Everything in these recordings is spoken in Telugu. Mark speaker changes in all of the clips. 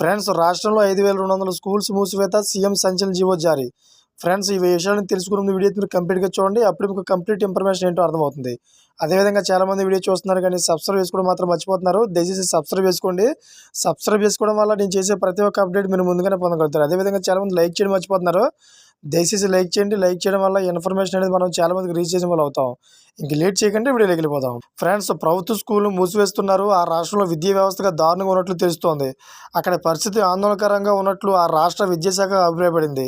Speaker 1: ఫ్రెండ్స్ రాష్ట్రంలో ఐదు వేల రెండు వందల స్కూల్స్ మూసివేత సీఎం సంచలన జీవో జారీ. ఫ్రెండ్స్ ఈ విషయాన్ని తెలుసుకున్న వీడియో మీరు కంప్లీట్గా చూడండి. అప్పుడు మీకు కంప్లీట్ ఇన్ఫర్మేషన్ ఏంటో అర్థమవుతుంది. అదేవిధంగా చాలామంది వీడియో చూస్తున్నారు కానీ సబ్స్క్రైబ్ చేసుకోవడం మాత్రం మర్చిపోతున్నారు. దయచేసి సబ్స్క్రైబ్ చేసుకోండి. సబ్స్క్రైబ్ చేసుకోవడం వల్ల నేను చేసే ప్రతి ఒక్క అప్డేట్ మీరు ముందుగానే పొందగలుగుతారు. అదేవిధంగా చాలామంది లైక్ చేయడం మర్చిపోతున్నారు. దయచేసి లైక్ చేయండి. లైక్ చేయడం వల్ల ఇన్ఫర్మేషన్ అనేది మనం చాలా మందికి రీచ్ చేసిన వాళ్ళు అవుతాం. ఇంక లేట్ చేయకుండా వీడియోకి వెళ్ళిపోదాం. ఫ్రెండ్స్ ప్రభుత్వ స్కూల్ మూసివేస్తున్నారు. ఆ రాష్ట్రంలో విద్యా వ్యవస్థగా దారుణంగా ఉన్నట్లు తెలుస్తోంది. అక్కడ పరిస్థితి ఆందోళనకరంగా ఉన్నట్లు ఆ రాష్ట్ర విద్యాశాఖ అభిప్రాయపడింది.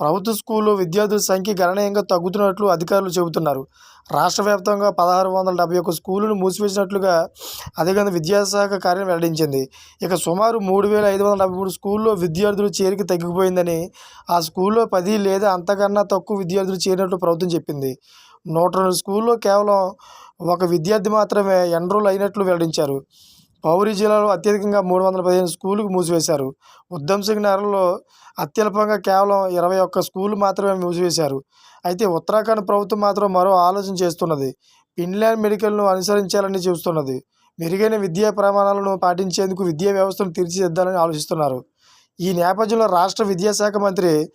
Speaker 1: ప్రభుత్వ స్కూల్లో విద్యార్థుల సంఖ్య గణనీయంగా తగ్గుతున్నట్లు అధికారులు చెబుతున్నారు. రాష్ట్ర వ్యాప్తంగా పదహారు వందల డెబ్బై ఒక్క స్కూలును మూసివేసినట్లుగా అధికారులు విద్యాశాఖ కార్యం వెల్లడించింది. ఇక సుమారు మూడు వేల ఐదు వందల డెబ్బై మూడు స్కూల్లో విద్యార్థుల చేరిక తగ్గిపోయిందని ఆ స్కూల్లో పది లేదా అంతకన్నా తక్కువ విద్యార్థులు చేరినట్లు ప్రభుత్వం చెప్పింది. నూట రెండు స్కూల్లో కేవలం ఒక విద్యార్థి మాత్రమే ఎన్రోల్ అయినట్లు వెల్లడించారు. పౌరి జిల్లాలో అత్యధికంగా మూడు వందల పదిహేను స్కూలుకు మూసివేశారు. ఉద్దమ్ సింగ్ నగర్లో అత్యల్పంగా కేవలం ఇరవై ఒక్క స్కూలు మాత్రమే మూసివేశారు. అయితే ఉత్తరాఖండ్ ప్రభుత్వం మాత్రం మరో ఆలోచన చేస్తున్నది. ఫిన్లాండ్ మెడికల్ను అనుసరించాలని చూస్తున్నది. మెరుగైన విద్యా ప్రమాణాలను పాటించేందుకు విద్యా వ్యవస్థను తీర్చిదిద్దాలని ఆలోచిస్తున్నారు. ఈ నేపథ్యంలో రాష్ట్ర విద్యాశాఖ మంత్రి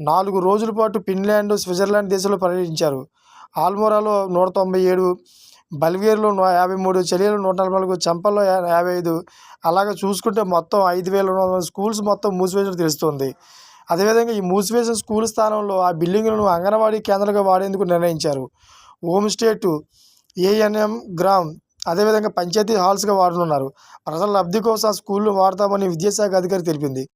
Speaker 1: నాలుగు రోజుల పాటు ఫిన్లాండ్ స్విట్జర్లాండ్ దేశంలో పర్యటించారు. ఆల్మోరాలో నూట తొంభై ఏడు బల్గేర్లో నూ యాభై మూడు చర్యలు నూట నలభై నాలుగు చంపల్లో యాభై ఐదు. అలాగే చూసుకుంటే మొత్తం ఐదు వేల రెండు వందల స్కూల్స్ మొత్తం మూసివేసినట్టు తెలుస్తుంది. అదేవిధంగా ఈ మూసివేసిన స్కూల్ స్థానంలో ఆ బిల్డింగ్లను అంగన్వాడీ కేంద్రంగా వాడేందుకు నిర్ణయించారు. హోమ్ స్టేటు ఏఎన్ఎం గ్రామ్ అదేవిధంగా పంచాయతీ హాల్స్గా వాడనున్నారు. ప్రజల లబ్ధి కోసం ఆ స్కూళ్ళు వాడతామని విద్యాశాఖ అధికారి తెలిపింది.